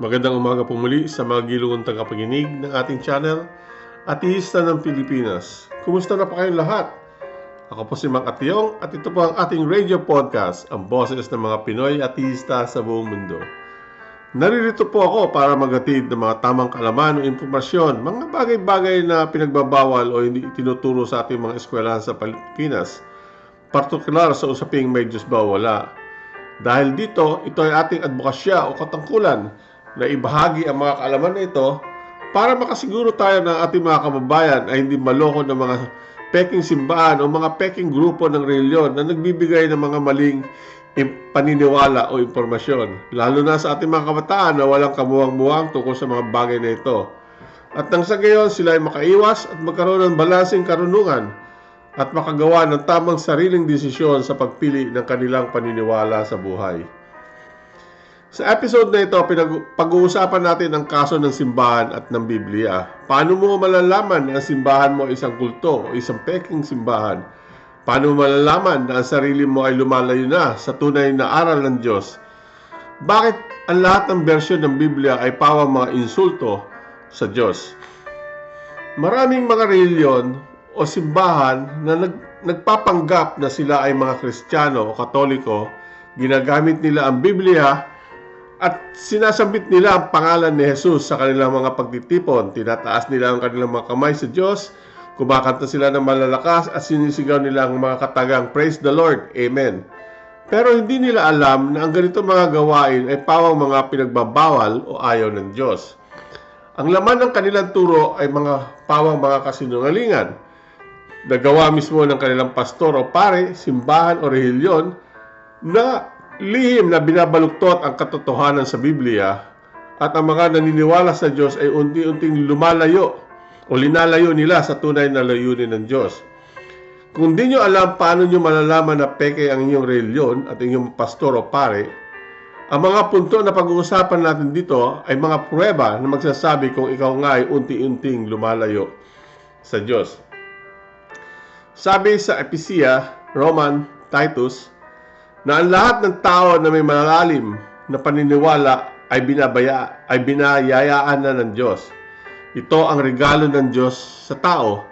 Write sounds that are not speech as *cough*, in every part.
Magandang umaga po muli sa mga gilungan tagapaginig ng ating channel, Atihista ng Pilipinas. Kumusta na pa kayong lahat? Ako po si Mang Atiyong at ito po ang ating radio podcast, ang boses ng mga Pinoy atihista sa buong mundo. Naririto po ako para maghatid ng mga tamang kalaman o impormasyon, mga bagay-bagay na pinagbabawal o hindi itinuturo sa ating mga eskwelahan sa Pilipinas, partikular sa usaping may Diyos ba wala. Dahil dito, ito ay ating advokasya o katangkulan na ibahagi ang mga kaalaman na ito para makasiguro tayo na ating mga kababayan ay hindi maloko ng mga peking simbahan o mga peking grupo ng reliyon na nagbibigay ng mga maling paniniwala o impormasyon. Lalo na sa ating mga kabataan na walang kamuwang-muwang tungkol sa mga bagay na ito. At nang sa gayon sila ay makaiwas at magkaroon ng balansing karunungan at makagawa ng tamang sariling desisyon sa pagpili ng kanilang paniniwala sa buhay. Sa episode na ito, pinag- pag-uusapan natin ang kaso ng simbahan at ng Biblia. Paano mo malalaman na ang simbahan mo ay isang kulto o isang peking simbahan? Paano mo malalaman na ang sarili mo ay lumalayo na sa tunay na aral ng Diyos? Bakit ang lahat ng bersyon ng Biblia ay pawang mga insulto sa Diyos? Maraming mga reliyon o simbahan na nag, nagpapanggap na sila ay mga Kristiyano o Katoliko, ginagamit nila ang Biblia at sinasambit nila ang pangalan ni Jesus sa kanilang mga pagtitipon. Tinataas nila ang kanilang mga kamay sa Diyos, kumakanta sila ng malalakas at sinisigaw nila ang mga katagang Praise the Lord, Amen. Pero hindi nila alam na ang ganito mga gawain ay pawang mga pinagbabawal o ayaw ng Diyos. Ang laman ng kanilang turo ay mga pawang mga kasinungalingan. Nagawa mismo ng kanilang pastor o pare, simbahan o rehiyon na lihim na binabaluktot ang katotohanan sa Biblia at ang mga naniniwala sa Diyos ay unti-unting lumalayo o linalayo nila sa tunay na layunin ng Diyos. Kung di nyo alam paano nyo malalaman na peke ang inyong reliyon at inyong pastor o pare, ang mga punto na pag-uusapan natin dito ay mga pruweba na magsasabi kung ikaw nga ay unti-unting lumalayo sa Diyos. Sabi sa Ephesia, Roman, Titus, na ang lahat ng tao na may malalim na paniniwala ay binabaya ay binayayaan na ng Diyos. Ito ang regalo ng Diyos sa tao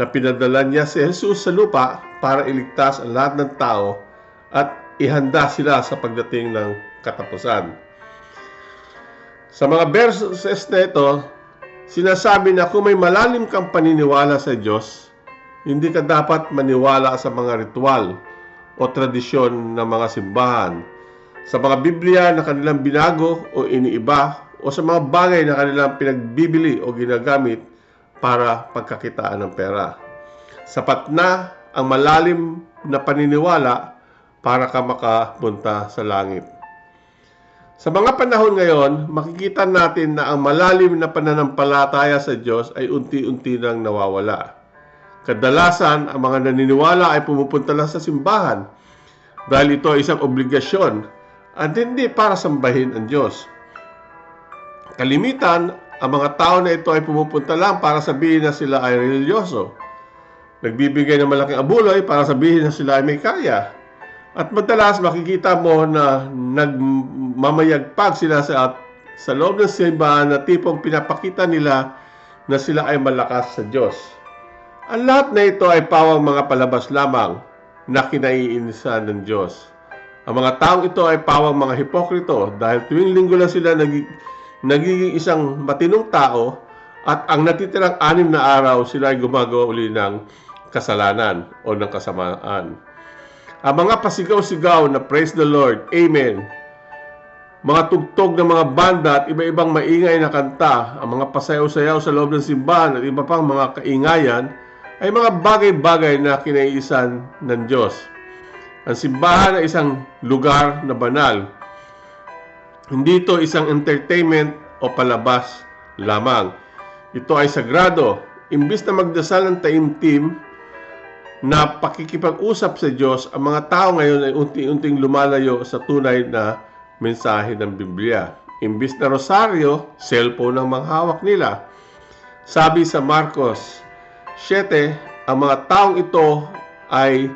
na pinadala niya si Jesus sa lupa para iligtas ang lahat ng tao at ihanda sila sa pagdating ng katapusan. Sa mga verses na ito, sinasabi na kung may malalim kang paniniwala sa Diyos, hindi ka dapat maniwala sa mga ritual o tradisyon ng mga simbahan, sa mga Biblia na kanilang binago o iniiba, o sa mga bagay na kanilang pinagbibili o ginagamit para pagkakitaan ng pera. Sapat na ang malalim na paniniwala para ka makapunta sa langit. Sa mga panahon ngayon, makikita natin na ang malalim na pananampalataya sa Diyos ay unti-unti nang nawawala. Kadalasan, ang mga naniniwala ay pumupunta lang sa simbahan dahil ito ay isang obligasyon at hindi para sambahin ang Diyos. Kalimitan, ang mga tao na ito ay pumupunta lang para sabihin na sila ay religyoso. Nagbibigay ng malaking abuloy para sabihin na sila ay may kaya. At madalas makikita mo na nagmamayagpag sila sa, sa loob ng simbahan na tipong pinapakita nila na sila ay malakas sa Diyos. Ang lahat na ito ay pawang mga palabas lamang na kinaiinisan ng Diyos. Ang mga taong ito ay pawang mga hipokrito dahil tuwing linggo lang sila naging, nagiging isang matinong tao at ang natitirang anim na araw sila ay gumagawa uli ng kasalanan o ng kasamaan. Ang mga pasigaw-sigaw na praise the Lord, Amen, mga tugtog ng mga banda at iba-ibang maingay na kanta, ang mga pasayaw-sayaw sa loob ng simbahan at iba pang mga kaingayan, ay mga bagay-bagay na kinaiisan ng Diyos. Ang simbahan ay isang lugar na banal. Hindi ito isang entertainment o palabas lamang. Ito ay sagrado. Imbis na magdasal ng taimtim na pakikipag-usap sa Diyos, ang mga tao ngayon ay unti-unting lumalayo sa tunay na mensahe ng Biblia. Imbis na rosaryo, cellphone ang mga hawak nila. Sabi sa Marcos 7, ang mga taong ito ay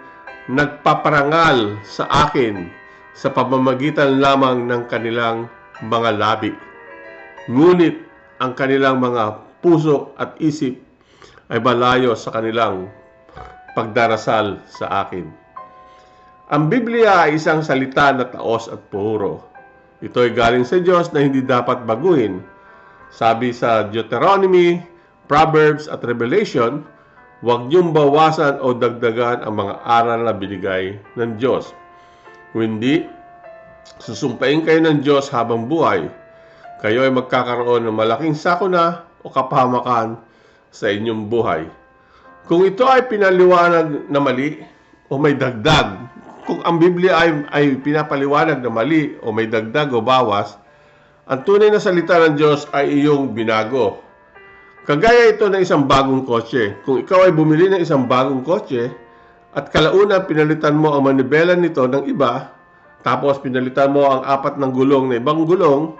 nagpaparangal sa akin sa pamamagitan lamang ng kanilang mga labi. ngunit ang kanilang mga puso at isip ay malayo sa kanilang pagdarasal sa akin. Ang Biblia ay isang salita na taos at puro. Ito ay galing sa Diyos na hindi dapat baguhin. Sabi sa Deuteronomy, Proverbs at Revelation, huwag niyong bawasan o dagdagan ang mga aral na binigay ng Diyos. Kung hindi, susumpain kayo ng Diyos habang buhay. Kayo ay magkakaroon ng malaking sakuna o kapahamakan sa inyong buhay. Kung ito ay pinaliwanag na mali o may dagdag, kung ang Biblia ay, ay pinapaliwanag na mali o may dagdag o bawas, ang tunay na salita ng Diyos ay iyong binago. Kagaya ito ng isang bagong kotse. Kung ikaw ay bumili ng isang bagong kotse at kalauna pinalitan mo ang manibela nito ng iba, tapos pinalitan mo ang apat ng gulong na ibang gulong,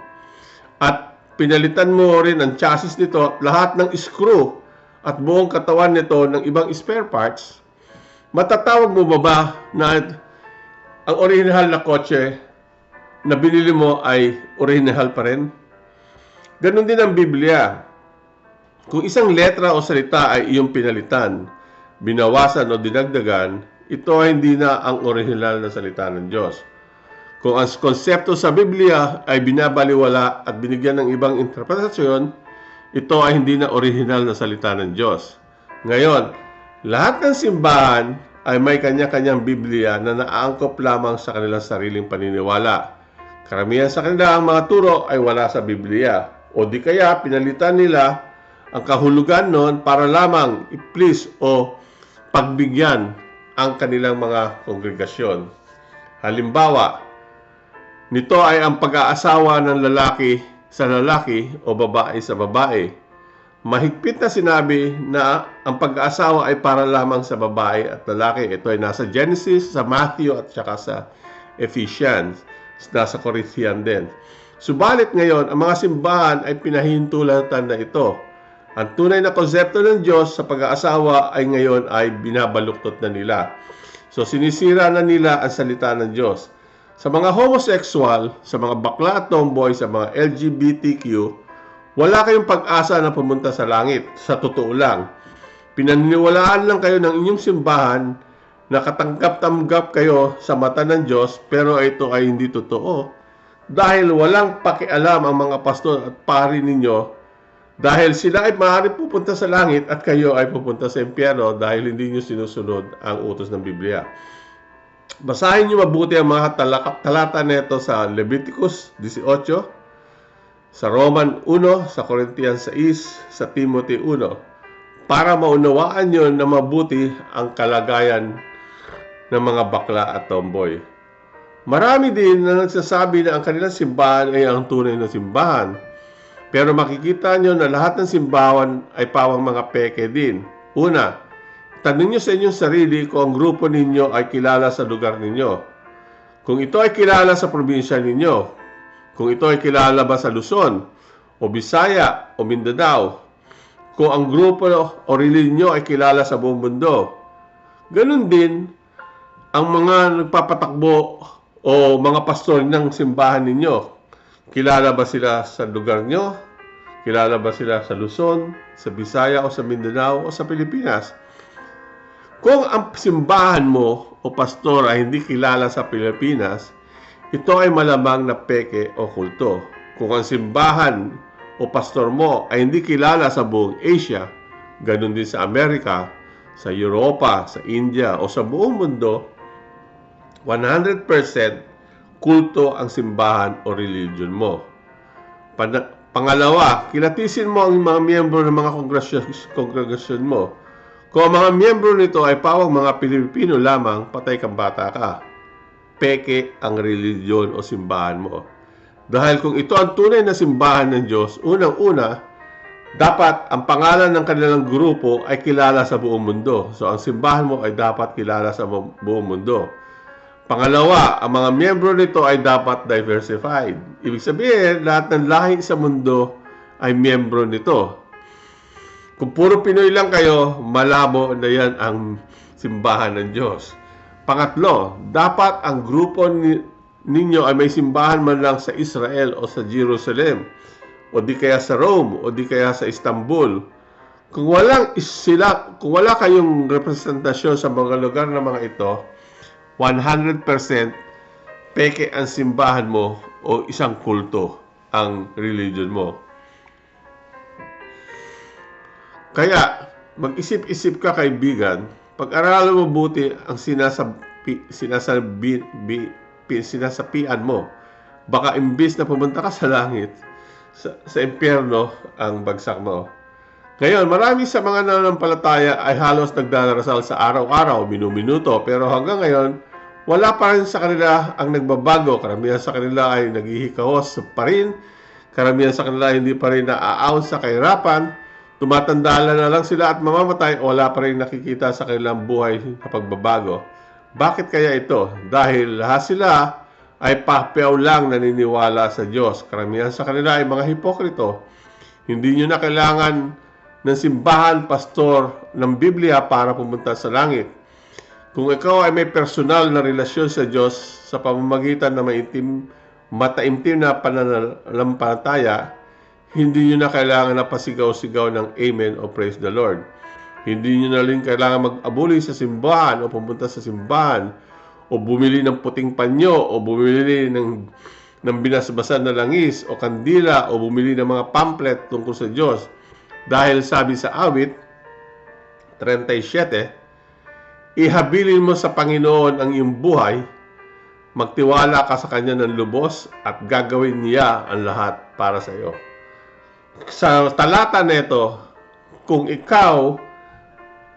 at pinalitan mo rin ang chassis nito, lahat ng screw at buong katawan nito ng ibang spare parts, matatawag mo ba ba na ang original na kotse na binili mo ay original pa rin? Ganon din ang Biblia. Kung isang letra o salita ay iyong pinalitan, binawasan o dinagdagan, ito ay hindi na ang original na salita ng Diyos. Kung ang konsepto sa Biblia ay binabaliwala at binigyan ng ibang interpretasyon, ito ay hindi na original na salita ng Diyos. Ngayon, lahat ng simbahan ay may kanya-kanyang Biblia na naaangkop lamang sa kanilang sariling paniniwala. Karamihan sa kanilang mga turo ay wala sa Biblia o di kaya pinalitan nila ang kahulugan noon para lamang i-please o pagbigyan ang kanilang mga kongregasyon. Halimbawa, nito ay ang pag-aasawa ng lalaki sa lalaki o babae sa babae. Mahigpit na sinabi na ang pag-aasawa ay para lamang sa babae at lalaki. Ito ay nasa Genesis, sa Matthew at saka sa Ephesians, nasa Corinthian din. Subalit ngayon, ang mga simbahan ay pinahintulatan na ito. Ang tunay na konsepto ng Diyos sa pag-aasawa ay ngayon ay binabaluktot na nila. So sinisira na nila ang salita ng Diyos. Sa mga homosexual, sa mga bakla at tomboy, sa mga LGBTQ, wala kayong pag-asa na pumunta sa langit. Sa totoo lang, pinaniniwalaan lang kayo ng inyong simbahan na katanggap-tanggap kayo sa mata ng Diyos pero ito ay hindi totoo. Dahil walang pakialam ang mga pastor at pari ninyo dahil sila ay maaari pupunta sa langit at kayo ay pupunta sa impyerno dahil hindi nyo sinusunod ang utos ng Biblia. Basahin nyo mabuti ang mga talaka, talata nito sa Leviticus 18, sa Roman 1, sa Corinthians 6, sa Timothy 1, para maunawaan nyo na mabuti ang kalagayan ng mga bakla at tomboy. Marami din na nagsasabi na ang kanilang simbahan ay ang tunay na simbahan pero makikita nyo na lahat ng simbahan ay pawang mga peke din. Una, tanong nyo sa inyong sarili kung ang grupo ninyo ay kilala sa lugar ninyo. Kung ito ay kilala sa probinsya ninyo, kung ito ay kilala ba sa Luzon, o Bisaya, o Mindanao, kung ang grupo o relinyo ay kilala sa buong mundo. Ganon din ang mga nagpapatakbo o mga pastor ng simbahan ninyo. Kilala ba sila sa lugar nyo? Kilala ba sila sa Luzon, sa Bisaya o sa Mindanao o sa Pilipinas? Kung ang simbahan mo o pastor ay hindi kilala sa Pilipinas, ito ay malamang na peke o kulto. Kung ang simbahan o pastor mo ay hindi kilala sa buong Asia, ganun din sa Amerika, sa Europa, sa India o sa buong mundo, 100% kulto ang simbahan o religion mo. Pan- pangalawa, kilatisin mo ang mga miyembro ng mga kongregasyon mo. Kung ang mga miyembro nito ay pawang mga Pilipino lamang, patay kang bata ka. Peke ang religion o simbahan mo. Dahil kung ito ang tunay na simbahan ng Diyos, unang-una, dapat ang pangalan ng kanilang grupo ay kilala sa buong mundo. So ang simbahan mo ay dapat kilala sa bu- buong mundo. Pangalawa, ang mga miyembro nito ay dapat diversified. Ibig sabihin, lahat ng lahi sa mundo ay miyembro nito. Kung puro Pinoy lang kayo, malabo na yan ang simbahan ng Diyos. Pangatlo, dapat ang grupo ni- ninyo ay may simbahan man lang sa Israel o sa Jerusalem o di kaya sa Rome, o di kaya sa Istanbul. Kung walang sila, kung wala kayong representasyon sa mga lugar na mga ito, 100% peke ang simbahan mo o isang kulto ang religion mo. Kaya, mag-isip-isip ka kaibigan, pag-aralan mo buti ang sinasabi, sinasabi, bi, pi- sinasapian mo. Baka imbis na pumunta ka sa langit, sa, sa impyerno ang bagsak mo. Ngayon, marami sa mga nananampalataya ay halos nagdarasal sa araw-araw, minuminuto, pero hanggang ngayon, wala pa rin sa kanila ang nagbabago. Karamihan sa kanila ay naghihikahos pa rin. Karamihan sa kanila hindi pa rin naaaw sa kahirapan. Tumatanda na lang sila at mamamatay o wala pa rin nakikita sa kanilang buhay na pagbabago. Bakit kaya ito? Dahil lahat sila ay papiaw lang naniniwala sa Diyos. Karamihan sa kanila ay mga hipokrito. Hindi nyo na kailangan ng simbahan, pastor, ng Biblia para pumunta sa langit. Kung ikaw ay may personal na relasyon sa Diyos sa pamamagitan ng maitim, mataimtim na pananampalataya, hindi nyo na kailangan na pasigaw-sigaw ng Amen o Praise the Lord. Hindi nyo na rin kailangan mag-abuli sa simbahan o pumunta sa simbahan o bumili ng puting panyo o bumili ng, ng binasbasan na langis o kandila o bumili ng mga pamphlet tungkol sa Diyos. Dahil sabi sa awit 37, ihabilin mo sa Panginoon ang iyong buhay, magtiwala ka sa Kanya ng lubos at gagawin niya ang lahat para sa iyo. Sa talata nito, kung ikaw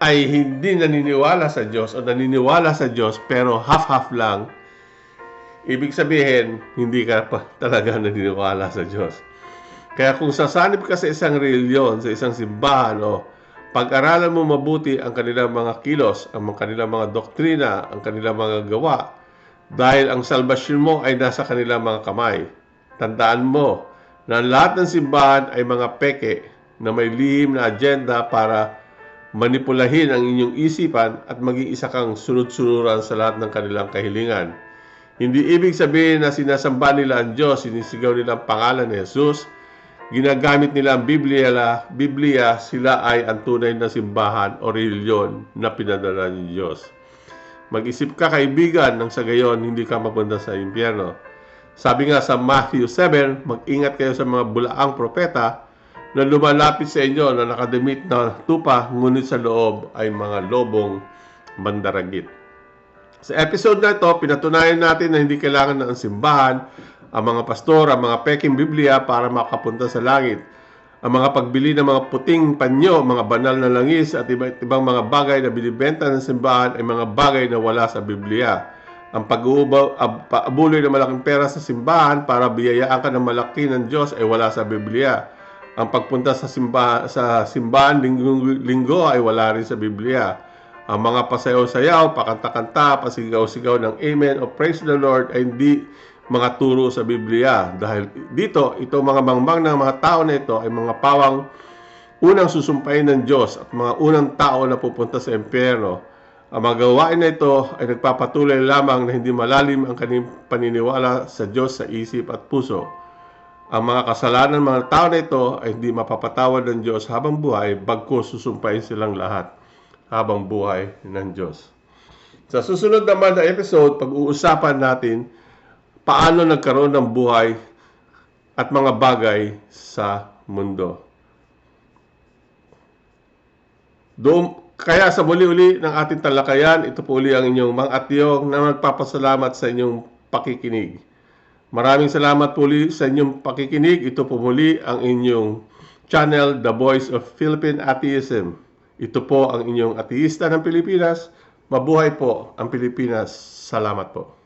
ay hindi naniniwala sa Diyos o naniniwala sa Diyos pero half-half lang, ibig sabihin, hindi ka pa *laughs* talaga naniniwala sa Diyos. Kaya kung sasanib ka sa isang reliyon, sa isang simbahan, o pag-aralan mo mabuti ang kanilang mga kilos, ang kanilang mga doktrina, ang kanilang mga gawa, dahil ang salvasyon mo ay nasa kanilang mga kamay. Tandaan mo na lahat ng simbahan ay mga peke na may lihim na agenda para manipulahin ang inyong isipan at maging isa kang sunod-sunuran sa lahat ng kanilang kahilingan. Hindi ibig sabihin na sinasamba nila ang Diyos, sinisigaw nila ang pangalan ni Jesus, ginagamit nila ang Biblia, Biblia sila ay ang tunay na simbahan o reliyon na pinadala ni Diyos. Mag-isip ka kaibigan nang sa gayon hindi ka mapunta sa impyerno. Sabi nga sa Matthew 7, mag-ingat kayo sa mga bulaang propeta na lumalapit sa inyo na nakadamit na tupa, ngunit sa loob ay mga lobong bandaragit. Sa episode na ito, pinatunayan natin na hindi kailangan ng simbahan, ang mga pastor, ang mga peking Biblia para makapunta sa langit. Ang mga pagbili ng mga puting panyo, mga banal na langis at iba't ibang mga bagay na binibenta ng simbahan ay mga bagay na wala sa Biblia. Ang pag-uubuloy ng malaking pera sa simbahan para biyayaan ka ng malaki ng Diyos ay wala sa Biblia. Ang pagpunta sa, simba, sa simbahan linggo, linggo ay wala rin sa Biblia. Ang mga pasayaw-sayaw, pakanta-kanta, pasigaw-sigaw ng Amen o Praise the Lord ay hindi mga turo sa Biblia. Dahil dito, ito mga mangmang ng mga tao na ito ay mga pawang unang susumpain ng Diyos at mga unang tao na pupunta sa impyerno. Ang mga gawain na ito ay nagpapatuloy lamang na hindi malalim ang kanyang paniniwala sa Diyos sa isip at puso. Ang mga kasalanan ng mga tao na ito ay hindi mapapatawad ng Diyos habang buhay, bagkus susumpain silang lahat habang buhay ng Diyos. Sa susunod naman na episode, pag-uusapan natin paano nagkaroon ng buhay at mga bagay sa mundo. Doon, kaya sa muli-uli ng ating talakayan, ito po uli ang inyong mga atyong na nagpapasalamat sa inyong pakikinig. Maraming salamat po uli sa inyong pakikinig. Ito po muli ang inyong channel, The Voice of Philippine Atheism. Ito po ang inyong ateista ng Pilipinas. Mabuhay po ang Pilipinas. Salamat po.